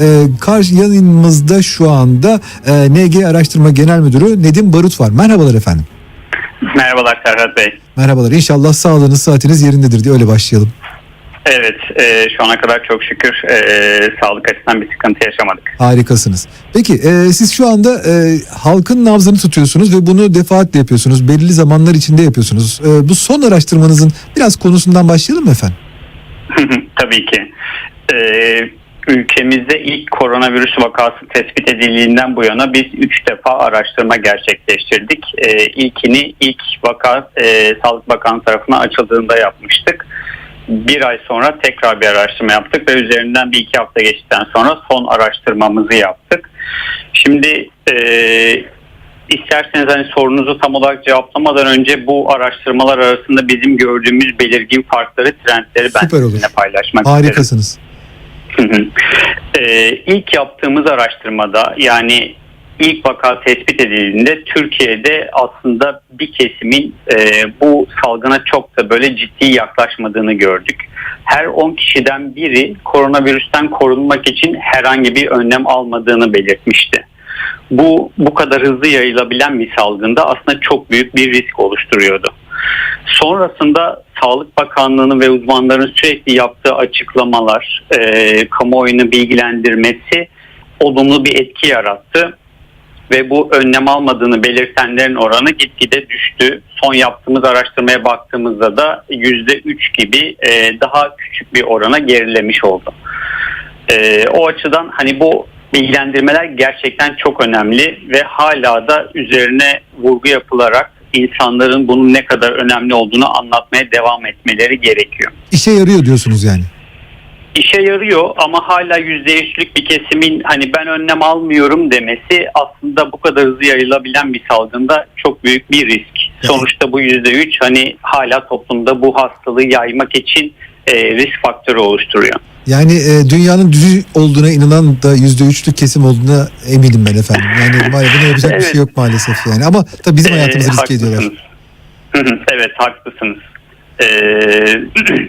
E, karşı yanımızda şu anda e, NG Araştırma Genel Müdürü Nedim Barut var. Merhabalar efendim. Merhabalar Serhat Bey. Merhabalar. İnşallah sağlığınız, saatiniz yerindedir diye öyle başlayalım. Evet, e, şu ana kadar çok şükür e, sağlık açısından bir sıkıntı yaşamadık. Harikasınız. Peki e, siz şu anda e, halkın nabzını tutuyorsunuz ve bunu defaatle yapıyorsunuz. Belirli zamanlar içinde yapıyorsunuz. E, bu son araştırmanızın biraz konusundan başlayalım mı efendim? Tabii ki. E, ülkemizde ilk koronavirüs vakası tespit edildiğinden bu yana biz 3 defa araştırma gerçekleştirdik. E, ilkini ilk vaka e, Sağlık Bakanı tarafından açıldığında yapmıştık. Bir ay sonra tekrar bir araştırma yaptık ve üzerinden bir iki hafta geçtikten sonra son araştırmamızı yaptık. Şimdi e, isterseniz hani sorunuzu tam olarak cevaplamadan önce bu araştırmalar arasında bizim gördüğümüz belirgin farkları, trendleri ben Süper olur. sizinle paylaşmak isterim. Harikasınız. Ee, ilk yaptığımız araştırmada yani ilk vaka tespit edildiğinde Türkiye'de aslında bir kesimin e, bu salgına çok da böyle ciddi yaklaşmadığını gördük. Her 10 kişiden biri koronavirüsten korunmak için herhangi bir önlem almadığını belirtmişti. Bu bu kadar hızlı yayılabilen bir salgında aslında çok büyük bir risk oluşturuyordu. Sonrasında Sağlık Bakanlığı'nın ve uzmanların sürekli yaptığı açıklamalar, e, kamuoyunu bilgilendirmesi olumlu bir etki yarattı. Ve bu önlem almadığını belirtenlerin oranı gitgide düştü. Son yaptığımız araştırmaya baktığımızda da %3 gibi e, daha küçük bir orana gerilemiş oldu. E, o açıdan hani bu bilgilendirmeler gerçekten çok önemli ve hala da üzerine vurgu yapılarak insanların bunun ne kadar önemli olduğunu anlatmaya devam etmeleri gerekiyor. İşe yarıyor diyorsunuz yani. İşe yarıyor ama hala %100'lük bir kesimin hani ben önlem almıyorum demesi aslında bu kadar hızlı yayılabilen bir salgında çok büyük bir risk. Sonuçta bu %3 hani hala toplumda bu hastalığı yaymak için e, risk faktörü oluşturuyor. Yani e, dünyanın düzü olduğuna inanan da yüzde üçlük kesim olduğuna eminim ben efendim. Yani maalesef buna yapacak bir Evet. şey yok maalesef yani. Ama tabii bizim Ee, hayatımızı riske haklısınız. ediyorlar. Evet haklısınız. Ee,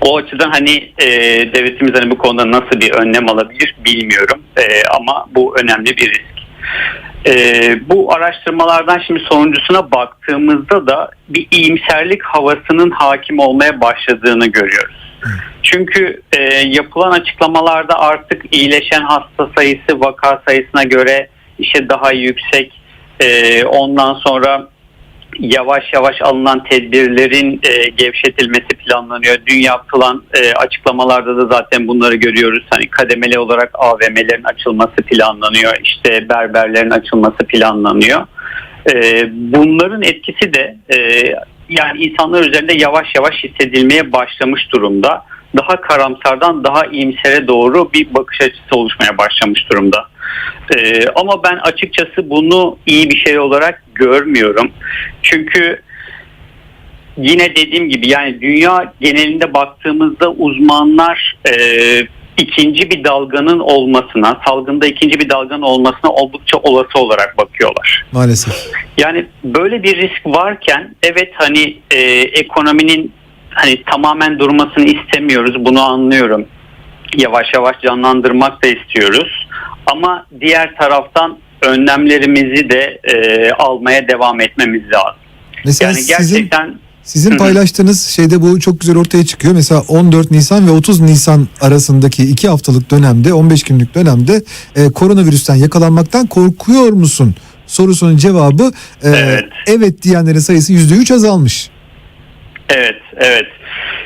o açıdan hani e, devletimiz hani bu konuda nasıl bir önlem alabilir bilmiyorum. Ee, ama bu önemli bir risk. Ee, bu araştırmalardan şimdi sonuncusuna baktığımızda da bir iyimserlik havasının hakim olmaya başladığını görüyoruz. Çünkü e, yapılan açıklamalarda artık iyileşen hasta sayısı vaka sayısına göre işte daha yüksek. E, ondan sonra yavaş yavaş alınan tedbirlerin e, gevşetilmesi planlanıyor. Dün yapılan e, açıklamalarda da zaten bunları görüyoruz. Hani kademeli olarak AVM'lerin açılması planlanıyor. İşte berberlerin açılması planlanıyor. E, bunların etkisi de e, yani insanlar üzerinde yavaş yavaş hissedilmeye başlamış durumda. Daha karamsardan daha iyimsere doğru bir bakış açısı oluşmaya başlamış durumda. Ee, ama ben açıkçası bunu iyi bir şey olarak görmüyorum. Çünkü yine dediğim gibi yani dünya genelinde baktığımızda uzmanlar e, ikinci bir dalganın olmasına, salgında ikinci bir dalganın olmasına oldukça olası olarak bakıyorlar. Maalesef. Yani böyle bir risk varken evet hani e, ekonominin hani tamamen durmasını istemiyoruz bunu anlıyorum. Yavaş yavaş canlandırmak da istiyoruz. Ama diğer taraftan önlemlerimizi de e, almaya devam etmemiz lazım. Mesela Yani gerçekten Sizin Hı. paylaştığınız şeyde bu çok güzel ortaya çıkıyor. Mesela 14 Nisan ve 30 Nisan arasındaki 2 haftalık dönemde 15 günlük dönemde e, koronavirüsten yakalanmaktan korkuyor musun? Sorusunun cevabı e, Evet. evet diyenlerin sayısı %3 azalmış. Evet, evet.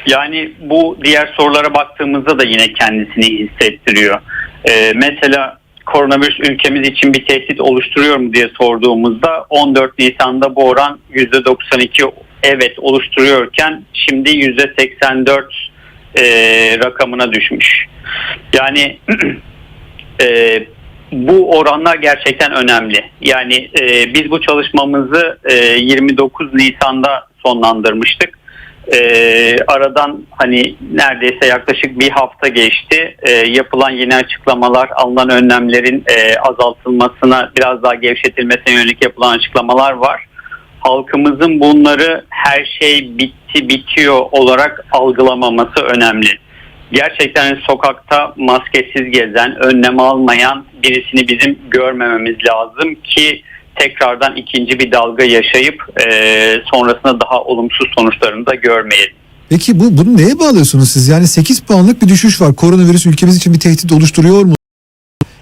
Yani bu diğer sorulara baktığımızda da yine kendisini hissettiriyor. Ee, mesela koronavirüs ülkemiz için bir tehdit oluşturuyor mu diye sorduğumuzda 14 Nisan'da bu oran %92 evet oluşturuyorken şimdi %84 e, rakamına düşmüş. Yani e, bu oranlar gerçekten önemli. Yani e, biz bu çalışmamızı e, 29 Nisan'da sonlandırmıştık. E, aradan hani neredeyse yaklaşık bir hafta geçti. E, yapılan yeni açıklamalar, alınan önlemlerin e, azaltılmasına, biraz daha gevşetilmesine yönelik yapılan açıklamalar var. Halkımızın bunları her şey bitti bitiyor olarak algılamaması önemli. gerçekten sokakta maskesiz gezen, önlem almayan birisini bizim görmememiz lazım ki tekrardan ikinci bir dalga yaşayıp e, sonrasında daha olumsuz sonuçlarını da görmeyelim. Peki bu bunu neye bağlıyorsunuz siz? Yani 8 puanlık bir düşüş var. Koronavirüs ülkemiz için bir tehdit oluşturuyor mu?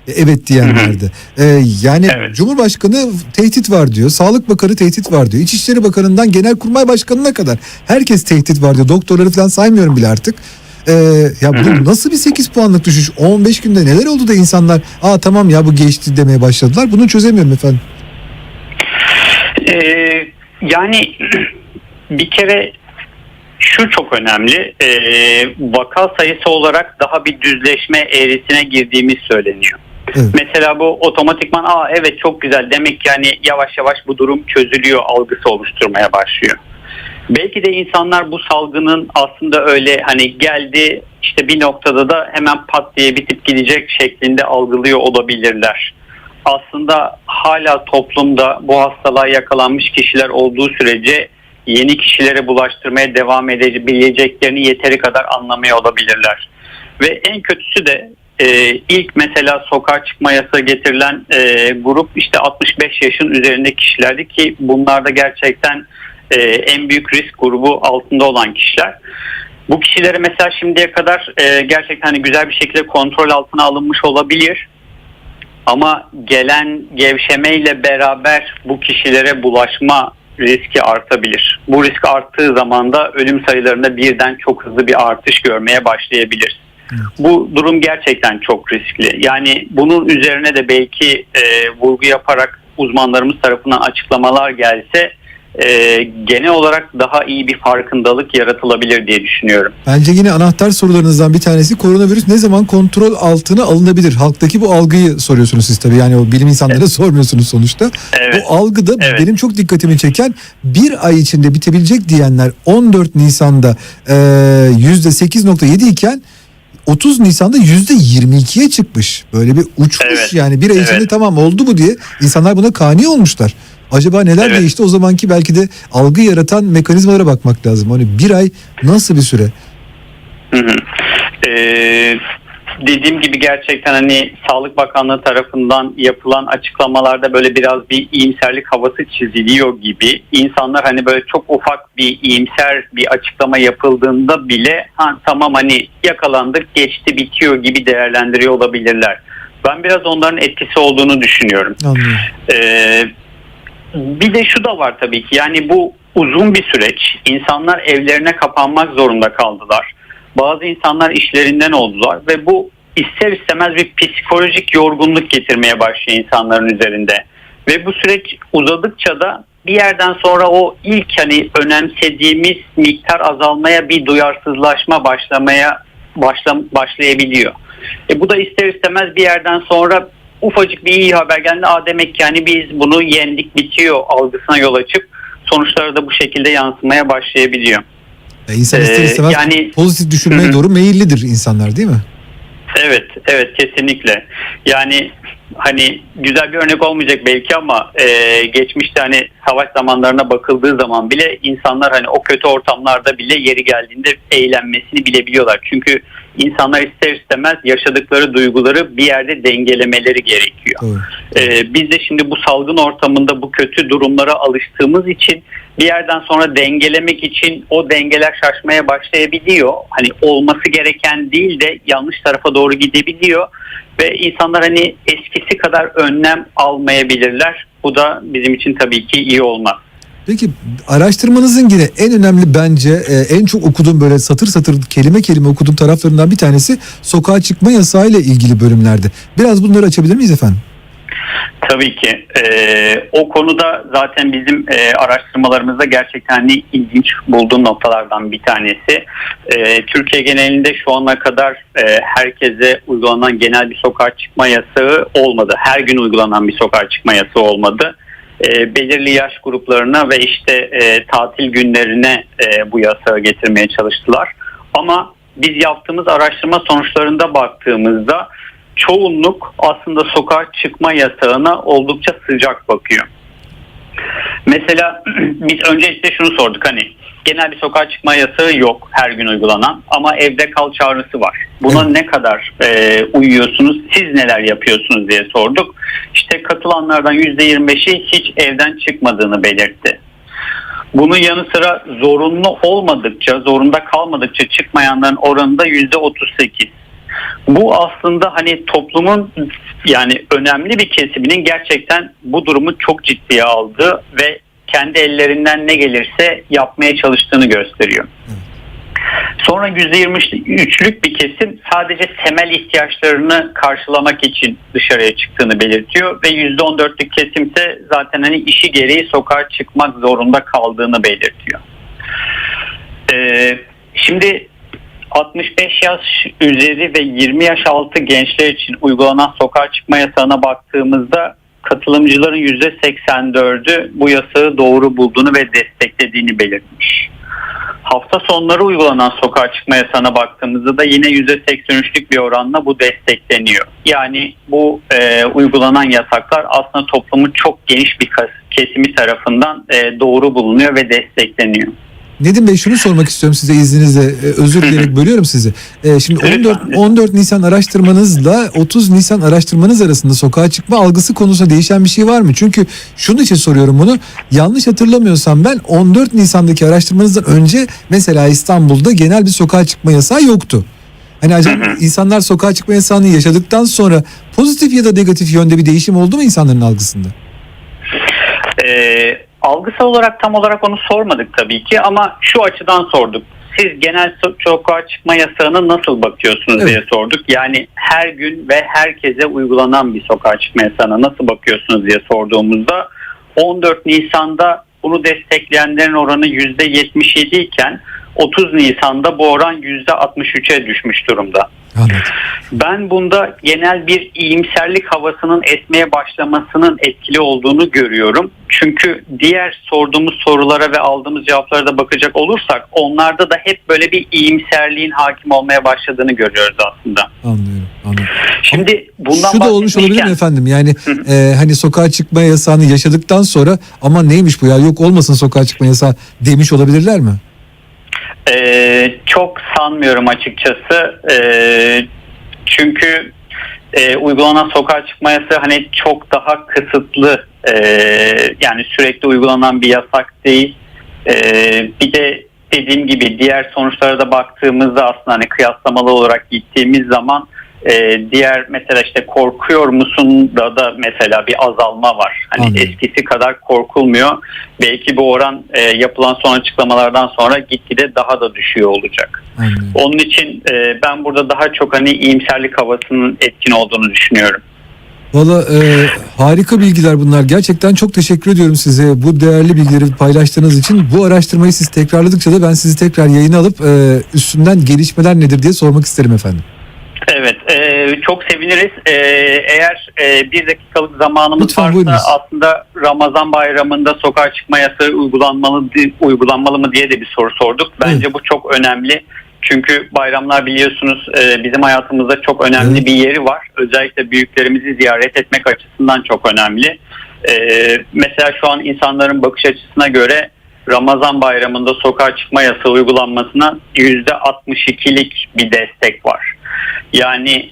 E, Evet diyenlerde. Ee, yani Evet. Cumhurbaşkanı tehdit var diyor. Sağlık Bakanı tehdit var diyor. İçişleri Bakanı'ndan Genelkurmay Başkanı'na kadar herkes tehdit var diyor. Doktorları falan saymıyorum bile artık. Ee, ya bu nasıl bir 8 puanlık düşüş? 15 günde neler oldu da insanlar aa tamam ya bu geçti demeye başladılar. Bunu çözemiyorum efendim. Ee, yani bir kere şu çok önemli. Ee, vaka sayısı olarak daha bir düzleşme eğrisine girdiğimiz söyleniyor. Evet. Mesela bu otomatikman aa evet çok güzel demek ki yani yavaş yavaş bu durum çözülüyor algısı oluşturmaya başlıyor. Belki de insanlar bu salgının aslında öyle hani geldi işte bir noktada da hemen pat diye bitip gidecek şeklinde algılıyor olabilirler. Aslında hala toplumda bu hastalığa yakalanmış kişiler olduğu sürece yeni kişilere bulaştırmaya devam edebileceklerini yeteri kadar anlamıyor olabilirler. Ve en kötüsü de e, ilk mesela sokağa çıkma yasağı getirilen e, grup işte 65 yaşın üzerindeki kişilerdi ki bunlarda gerçekten e, en büyük risk grubu altında olan kişiler. Bu kişilere mesela şimdiye kadar e, gerçekten hani güzel bir şekilde kontrol altına alınmış olabilir. Ama gelen gevşemeyle beraber bu kişilere bulaşma riski artabilir. Bu risk arttığı zaman da ölüm sayılarında birden çok hızlı bir artış görmeye başlayabiliriz. Bu durum gerçekten çok riskli. Yani bunun üzerine de belki e, vurgu yaparak uzmanlarımız tarafından açıklamalar gelse e, genel olarak daha iyi bir farkındalık yaratılabilir diye düşünüyorum. Bence yine anahtar sorularınızdan bir tanesi koronavirüs ne zaman kontrol altına alınabilir? Halktaki bu algıyı soruyorsunuz siz tabii. Yani o bilim insanlara sormuyorsunuz sonuçta. Evet. O algıda Evet. benim çok dikkatimi çeken bir ay içinde bitebilecek diyenler 14 Nisan'da e, %8.7 iken 30 Nisan'da %22'ye çıkmış. Böyle bir uçmuş Evet. yani bir ay içinde Evet. tamam oldu bu diye insanlar buna kani olmuşlar. Acaba neler Evet. değişti o zamanki belki de algı yaratan mekanizmalara bakmak lazım. Hani bir ay nasıl bir süre? Hı hı. Ee, dediğim gibi gerçekten hani Sağlık Bakanlığı tarafından yapılan açıklamalarda böyle biraz bir iyimserlik havası çiziliyor gibi. İnsanlar hani böyle çok ufak bir iyimser bir açıklama yapıldığında bile ha, tamam hani yakalandık geçti bitiyor gibi değerlendiriyor olabilirler. Ben biraz onların etkisi olduğunu düşünüyorum. Ee, bir de şu da var tabii ki yani bu uzun bir süreç. İnsanlar evlerine kapanmak zorunda kaldılar. Bazı insanlar işlerinden oldular ve bu ister istemez bir psikolojik yorgunluk getirmeye başlıyor insanların üzerinde. Ve bu süreç uzadıkça da bir yerden sonra o ilk hani önemsediğimiz miktar azalmaya bir duyarsızlaşma başlamaya başla, başlayabiliyor. E bu da ister istemez bir yerden sonra ufacık bir iyi haber geldi. Aa demek ki yani biz bunu yendik bitiyor algısına yol açıp sonuçları da bu şekilde yansımaya başlayabiliyor. Ya insan ister Ee, istemez yani- pozitif düşünmeye Hı doğru meyillidir insanlar değil mi? Evet, evet kesinlikle. Yani hani güzel bir örnek olmayacak belki ama e, geçmişte hani savaş zamanlarına bakıldığı zaman bile insanlar hani o kötü ortamlarda bile yeri geldiğinde eğlenmesini bilebiliyorlar. Çünkü insanlar ister istemez yaşadıkları duyguları bir yerde dengelemeleri gerekiyor. Doğru. Ee, biz de şimdi bu salgın ortamında bu kötü durumlara alıştığımız için bir yerden sonra dengelemek için o dengeler şaşmaya başlayabiliyor. Hani olması gereken değil de yanlış tarafa doğru gidebiliyor ve insanlar hani eskisi kadar önlem almayabilirler. Bu da bizim için tabii ki iyi olmaz. Peki araştırmanızın yine en önemli bence e, en çok okuduğum böyle satır satır kelime kelime okuduğum taraflarından bir tanesi sokağa çıkma yasağı ile ilgili bölümlerde. Biraz bunları açabilir miyiz efendim? Tabii ki. Ee, o konuda zaten bizim e, araştırmalarımızda gerçekten hani ilginç bulduğum noktalardan bir tanesi. Ee, Türkiye genelinde şu ana kadar e, herkese uygulanan genel bir sokağa çıkma yasağı olmadı. Her gün uygulanan bir sokağa çıkma yasağı olmadı. E, belirli yaş gruplarına ve işte e, tatil günlerine e, bu yasağı getirmeye çalıştılar. Ama biz yaptığımız araştırma sonuçlarında baktığımızda çoğunluk aslında sokağa çıkma yasağına oldukça sıcak bakıyor. Mesela biz öncelikle şunu sorduk hani genel bir sokağa çıkma yasağı yok her gün uygulanan ama evde kal çağrısı var. Buna Evet. ne kadar e, uyuyorsunuz, siz neler yapıyorsunuz diye sorduk. İşte katılanlardan %25'i hiç evden çıkmadığını belirtti. Bunun yanı sıra zorunlu olmadıkça, zorunda kalmadıkça çıkmayanların oranı da %38. Bu aslında hani toplumun yani önemli bir kesiminin gerçekten bu durumu çok ciddiye aldığı ve kendi ellerinden ne gelirse yapmaya çalıştığını gösteriyor. Sonra %23'lük bir kesim sadece temel ihtiyaçlarını karşılamak için dışarıya çıktığını belirtiyor ve %14'lük kesim ise zaten hani işi gereği sokağa çıkmak zorunda kaldığını belirtiyor. Ee, şimdi 65 yaş üzeri ve 20 yaş altı gençler için uygulanan sokağa çıkma yasağına baktığımızda katılımcıların %84'ü bu yasağı doğru bulduğunu ve desteklediğini belirtmiş. Hafta sonları uygulanan sokağa çıkma yasağına baktığımızda da yine %83'lük bir oranla bu destekleniyor. Yani bu e, uygulanan yasaklar aslında toplumun çok geniş bir kesimi tarafından e, doğru bulunuyor ve destekleniyor. Nedim Bey şunu sormak istiyorum size izninizle. Ee, özür dileyerek bölüyorum sizi. Ee, şimdi Lütfen, 14 lütfen. 14 Nisan araştırmanızla 30 Nisan araştırmanız arasında sokağa çıkma algısı konusunda değişen bir şey var mı? Çünkü şunun için soruyorum bunu. Yanlış hatırlamıyorsam ben 14 Nisan'daki araştırmanızdan önce mesela İstanbul'da genel bir sokağa çıkma yasağı yoktu. Hani acaba insanlar sokağa çıkma yasağını yaşadıktan sonra pozitif ya da negatif yönde bir değişim oldu mu insanların algısında? Ee, algısal olarak tam olarak onu sormadık tabii ki ama şu açıdan sorduk. Siz genel so- sokağa çıkma yasağına nasıl bakıyorsunuz Evet. diye sorduk. Yani her gün ve herkese uygulanan bir sokağa çıkma yasağına nasıl bakıyorsunuz diye sorduğumuzda 14 Nisan'da bunu destekleyenlerin oranı %77 iken 30 Nisan'da bu oran %63'e düşmüş durumda. Anladım. Ben bunda genel bir iyimserlik havasının esmeye başlamasının etkili olduğunu görüyorum. Çünkü diğer sorduğumuz sorulara ve aldığımız cevaplara da bakacak olursak onlarda da hep böyle bir iyimserliğin hakim olmaya başladığını görüyoruz aslında. Anlıyorum. Anlıyorum. Şimdi bundan Şu da olmuş olabilir mi efendim? Yani e, hani sokağa çıkma yasağını yaşadıktan sonra ama neymiş bu ya yok olmasın sokağa çıkma yasağı demiş olabilirler mi? Ee, çok sanmıyorum açıkçası. Ee, çünkü e, uygulanan sokağa çıkma yasağı hani çok daha kısıtlı e, yani sürekli uygulanan bir yasak değil. Ee, bir de dediğim gibi diğer sonuçlara da baktığımızda aslında hani kıyaslamalı olarak gittiğimiz zaman e, diğer mesela işte korkuyor musun da da mesela bir azalma var. Hani Anladım. eskisi kadar korkulmuyor. Belki bu oran e, yapılan son açıklamalardan sonra gitgide daha da düşüyor olacak. Anlıyorum. Onun için e, ben burada daha çok hani iyimserlik havasının etkin olduğunu düşünüyorum. Valla e, harika bilgiler bunlar. Gerçekten çok teşekkür ediyorum size bu değerli bilgileri paylaştığınız için. Bu araştırmayı siz tekrarladıkça da ben sizi tekrar yayına alıp e, üstünden gelişmeler nedir diye sormak isterim efendim. Evet, e, çok seviniriz. E, eğer e, bir dakikalık zamanımız Lütfen, buyurunuz. varsa aslında Ramazan bayramında sokağa çıkma yasağı uygulanmalı uygulanmalı mı diye de bir soru sorduk. Bence bu çok önemli. Çünkü bayramlar biliyorsunuz e, bizim hayatımızda çok önemli Evet. bir yeri var. Özellikle büyüklerimizi ziyaret etmek açısından çok önemli. E, mesela şu an insanların bakış açısına göre Ramazan bayramında sokağa çıkma yasağı uygulanmasına %62'lik bir destek var. Yani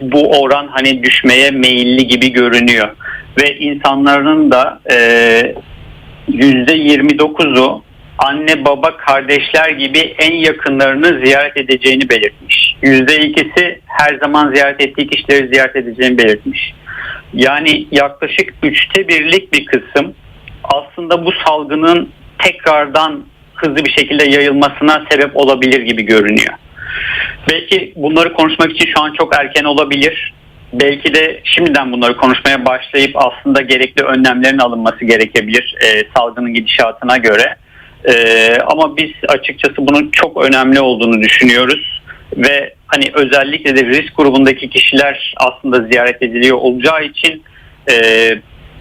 bu oran hani düşmeye meyilli gibi görünüyor. Ve insanların da e, %29'u anne baba kardeşler gibi en yakınlarını ziyaret edeceğini belirtmiş. %2'si her zaman ziyaret ettiği kişileri ziyaret edeceğini belirtmiş. Yani yaklaşık üçte birlik bir kısım aslında bu salgının tekrardan hızlı bir şekilde yayılmasına sebep olabilir gibi görünüyor. Belki bunları konuşmak için şu an çok erken olabilir. Belki de şimdiden bunları konuşmaya başlayıp aslında gerekli önlemlerin alınması gerekebilir e, salgının gidişatına göre. E, ama biz açıkçası bunun çok önemli olduğunu düşünüyoruz ve hani özellikle de risk grubundaki kişiler aslında ziyaret ediliyor olacağı için e,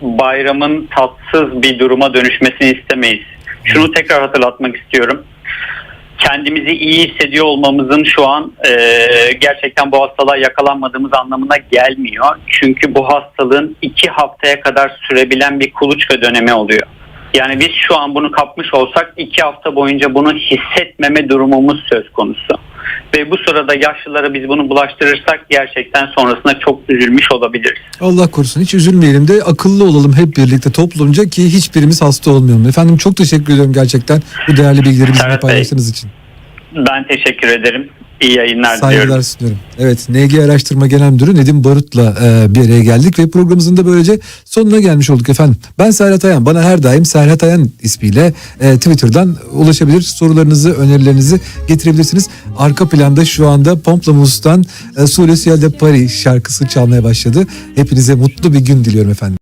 bayramın tatsız bir duruma dönüşmesini istemeyiz. Şunu tekrar hatırlatmak istiyorum kendimizi iyi hissediyor olmamızın şu an e, gerçekten bu hastalığa yakalanmadığımız anlamına gelmiyor. Çünkü bu hastalığın iki haftaya kadar sürebilen bir kuluçka dönemi oluyor. Yani biz şu an bunu kapmış olsak iki hafta boyunca bunu hissetmeme durumumuz söz konusu. Ve bu sırada yaşlılara biz bunu bulaştırırsak gerçekten sonrasında çok üzülmüş olabiliriz. Allah korusun hiç üzülmeyelim de akıllı olalım hep birlikte toplumca ki hiçbirimiz hasta olmayalım. Efendim çok teşekkür ediyorum gerçekten bu değerli bilgileri bizimle Evet, paylaştığınız için. Ben teşekkür ederim. İyi yayınlar Saygılar diliyorum. sunuyorum. Evet NG Araştırma Genel Müdürü Nedim Barut'la e, bir araya geldik ve programımızın da böylece sonuna gelmiş olduk efendim. Ben Serhat Ayan. Bana her daim Serhat Ayan ismiyle e, Twitter'dan ulaşabilir. Sorularınızı, önerilerinizi getirebilirsiniz. Arka planda şu anda Pomplamus'tan e, Sule Siyelde Paris şarkısı çalmaya başladı. Hepinize mutlu bir gün diliyorum efendim.